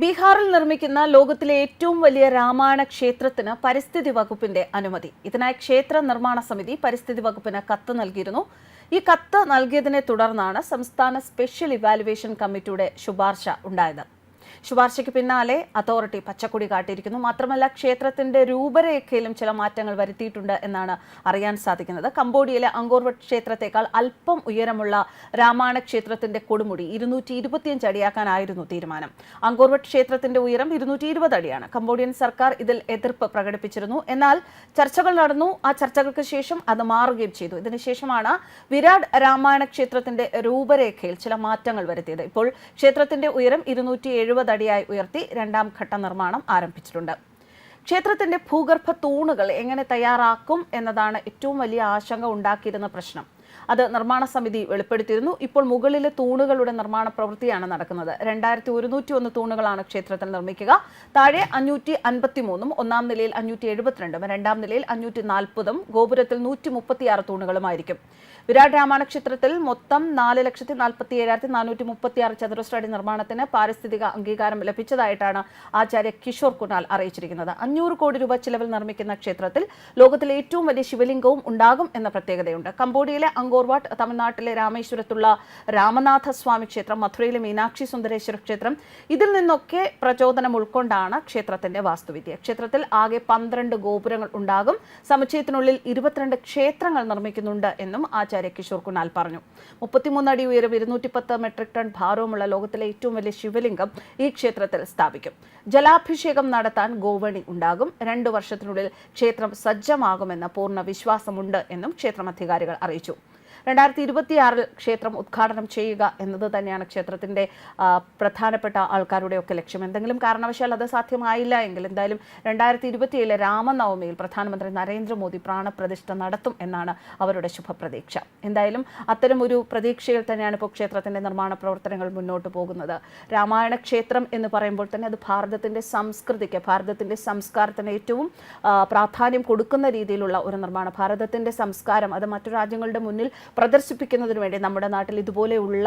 ബീഹാറിൽ നിർമ്മിക്കുന്ന ലോകത്തിലെ ഏറ്റവും വലിയ രാമായണ ക്ഷേത്രത്തിന് പരിസ്ഥിതി വകുപ്പിന്റെ അനുമതി. ഇതിനായി ക്ഷേത്ര നിർമ്മാണ സമിതി പരിസ്ഥിതി വകുപ്പിന് കത്ത് നൽകിയിരുന്നു. ഈ കത്ത് നൽകിയതിനെ തുടർന്നാണ് സംസ്ഥാന സ്പെഷ്യൽ ഇവാലുവേഷൻ കമ്മിറ്റിയുടെ ശുപാർശ ഉണ്ടായത്. ശുപാർശയ്ക്ക് പിന്നാലെ അതോറിറ്റി പച്ചക്കൊടി കാട്ടിയിരിക്കുന്നു. മാത്രമല്ല ക്ഷേത്രത്തിന്റെ രൂപരേഖയിലും ചില മാറ്റങ്ങൾ വരുത്തിയിട്ടുണ്ട് എന്നാണ് അറിയാൻ സാധിക്കുന്നത്. കംബോഡിയയിലെ അങ്കോർവട്ട് ക്ഷേത്രത്തെക്കാൾ അല്പം ഉയരമുള്ള രാമായണ ക്ഷേത്രത്തിന്റെ കൊടുമുടി ഇരുന്നൂറ്റി ഇരുപത്തിയഞ്ച് അടിയാക്കാനായിരുന്നു തീരുമാനം. അങ്കോർവട്ട് ക്ഷേത്രത്തിന്റെ ഉയരം ഇരുന്നൂറ്റി ഇരുപത് അടിയാണ്. കംബോഡിയൻ സർക്കാർ ഇതിൽ എതിർപ്പ് പ്രകടിപ്പിച്ചിരുന്നു. എന്നാൽ ചർച്ചകൾ നടന്നു. ആ ചർച്ചകൾക്ക് ശേഷം അത് മാറുകയും ചെയ്തു. ഇതിനുശേഷമാണ് വിരാട് രാമായണ ക്ഷേത്രത്തിന്റെ രൂപരേഖയിൽ ചില മാറ്റങ്ങൾ വരുത്തിയത്. ഇപ്പോൾ ക്ഷേത്രത്തിന്റെ ഉയരം ഇരുന്നൂറ്റി എഴുപത് അടിയായി ഉയർത്തി രണ്ടാം ഘട്ട നിർമ്മാണം ആരംഭിച്ചിട്ടുണ്ട്. ക്ഷേത്രത്തിന്റെ ഭൂഗർഭ തൂണുകൾ എങ്ങനെ തയ്യാറാക്കും എന്നതാണ് ഏറ്റവും വലിയ ആശങ്ക ഉണ്ടാക്കിയിരുന്ന പ്രശ്നം. അത് നിർമ്മാണ സമിതി വെളിപ്പെടുത്തിയിരുന്നു. ഇപ്പോൾ മുകളിലെ തൂണുകളുടെ നിർമ്മാണ പ്രവൃത്തിയാണ് നടക്കുന്നത്. രണ്ടായിരത്തി ഒരുന്നൂറ്റി ഒന്ന് തൂണുകളാണ് ക്ഷേത്രത്തിൽ നിർമ്മിക്കുക. താഴെ അഞ്ഞൂറ്റി അൻപത്തി മൂന്നും ഒന്നാം നിലയിൽ അഞ്ഞൂറ്റി എഴുപത്തിരണ്ടും രണ്ടാം നിലയിൽ അഞ്ഞൂറ്റി നാൽപ്പതും ഗോപുരത്തിൽ നൂറ്റി മുപ്പത്തിയാറ് തൂണുകളുമായിരിക്കും. വിരാട് രാമായണ ക്ഷേത്രത്തിൽ മൊത്തം നാല് ലക്ഷത്തി നാൽപ്പത്തി ഏഴായിരത്തി നാനൂറ്റി മുപ്പത്തിയാറ് ചതുരശ്ര അടി നിർമ്മാണത്തിന് പാരിസ്ഥിതിക അംഗീകാരം ലഭിച്ചതായിട്ടാണ് ആചാര്യ കിഷോർ കുനാൽ അറിയിച്ചിരിക്കുന്നത്. അഞ്ഞൂറ് കോടി രൂപ ചിലവിൽ നിർമ്മിക്കുന്ന ക്ഷേത്രത്തിൽ ലോകത്തിലെ ഏറ്റവും വലിയ ശിവലിംഗവും ഉണ്ടാകും എന്ന പ്രത്യേകതയുണ്ട്. കംബോഡിയയിലെ അങ്കോർവാട്ട് തമിഴ്നാട്ടിലെ രാമേശ്വരത്തുള്ള രാമനാഥ സ്വാമി ക്ഷേത്രം മധുരയിലെ മീനാക്ഷി സുന്ദരേശ്വര ക്ഷേത്രം ഇതിൽ നിന്നൊക്കെ പ്രചോദനം ഉൾക്കൊണ്ടാണ് ക്ഷേത്രത്തിന്റെ വാസ്തുവിദ്യ. ക്ഷേത്രത്തിൽ ആകെ പന്ത്രണ്ട് ഗോപുരങ്ങൾ ഉണ്ടാകും. സമുച്ചയത്തിനുള്ളിൽ ഇരുപത്തിരണ്ട് ക്ഷേത്രങ്ങൾ നിർമ്മിക്കുന്നുണ്ട് എന്നും ആചാര്യ കിഷോർ കുനാൽ പറഞ്ഞു. മുപ്പത്തിമൂന്ന് അടി ഉയരം ഇരുന്നൂറ്റി പത്ത് മെട്രിക് ടൺ ഭാരവുമുള്ള ലോകത്തിലെ ഏറ്റവും വലിയ ശിവലിംഗം ഈ ക്ഷേത്രത്തിൽ സ്ഥാപിക്കും. ജലാഭിഷേകം നടത്താൻ ഗോവണി ഉണ്ടാകും. രണ്ടു വർഷത്തിനുള്ളിൽ ക്ഷേത്രം സജ്ജമാകുമെന്ന പൂർണ വിശ്വാസമുണ്ട് എന്നും ക്ഷേത്രം അധികാരികൾ അറിയിച്ചു. രണ്ടായിരത്തി ഇരുപത്തിയാറിൽ ക്ഷേത്രം ഉദ്ഘാടനം ചെയ്യുക എന്നത് തന്നെയാണ് ക്ഷേത്രത്തിന്റെ പ്രധാനപ്പെട്ട ആൾക്കാരുടെ ഒക്കെ ലക്ഷ്യം. എന്തെങ്കിലും കാരണവശാൽ അത് സാധ്യമായില്ല എങ്കിൽ എന്തായാലും രണ്ടായിരത്തി ഇരുപത്തിയേഴിലെ രാമനവമിയിൽ പ്രധാനമന്ത്രി നരേന്ദ്രമോദി പ്രാണപ്രതിഷ്ഠ നടത്തും എന്നാണ് അവരുടെ ശുഭപ്രതീക്ഷ. എന്തായാലും അത്തരം ഒരു പ്രതീക്ഷയിൽ തന്നെയാണ് ഇപ്പോൾ ക്ഷേത്രത്തിന്റെ നിർമ്മാണ പ്രവർത്തനങ്ങൾ മുന്നോട്ട് പോകുന്നത്. രാമായണ ക്ഷേത്രം എന്ന് പറയുമ്പോൾ തന്നെ അത് ഭാരതത്തിന്റെ സംസ്കൃതിക്ക് ഭാരതത്തിന്റെ സംസ്കാരത്തിന് ഏറ്റവും പ്രാധാന്യം കൊടുക്കുന്ന രീതിയിലുള്ള ഒരു നിർമ്മാണം. ഭാരതത്തിന്റെ സംസ്കാരം അത് മറ്റു രാജ്യങ്ങളുടെ മുന്നിൽ പ്രദർശിപ്പിക്കുന്നതിന് വേണ്ടി നമ്മുടെ നാട്ടിൽ ഇതുപോലെയുള്ള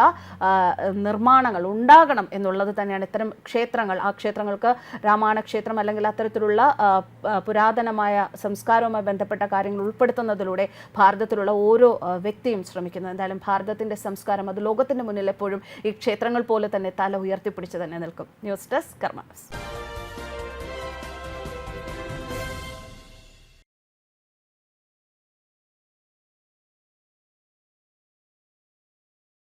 നിർമ്മാണങ്ങൾ ഉണ്ടാകണം എന്നുള്ളത് തന്നെയാണ് ഇത്തരം ക്ഷേത്രങ്ങൾ. ആ ക്ഷേത്രങ്ങൾക്ക് രാമായണ ക്ഷേത്രം അല്ലെങ്കിൽ അത്തരത്തിലുള്ള പുരാതനമായ സംസ്കാരവുമായി ബന്ധപ്പെട്ട കാര്യങ്ങൾ ഉൾപ്പെടുത്തുന്നതിലൂടെ ഭാരതത്തിലുള്ള ഓരോ വ്യക്തിയും ശ്രമിക്കുന്നത് എന്തായാലും ഭാരതത്തിന്റെ സംസ്കാരം അത് ലോകത്തിന്റെ മുന്നിൽ എപ്പോഴും ഈ ക്ഷേത്രങ്ങൾ പോലെ തന്നെ തല ഉയർത്തിപ്പിടിച്ച് തന്നെ നിൽക്കും. ന്യൂസ് ഡെസ്ക് കർമ്മ